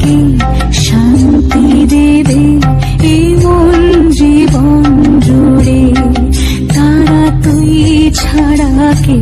কি শান্তি দেবে এই জীবন জুড়ে। তারা তুই ছাড়া কে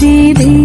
dee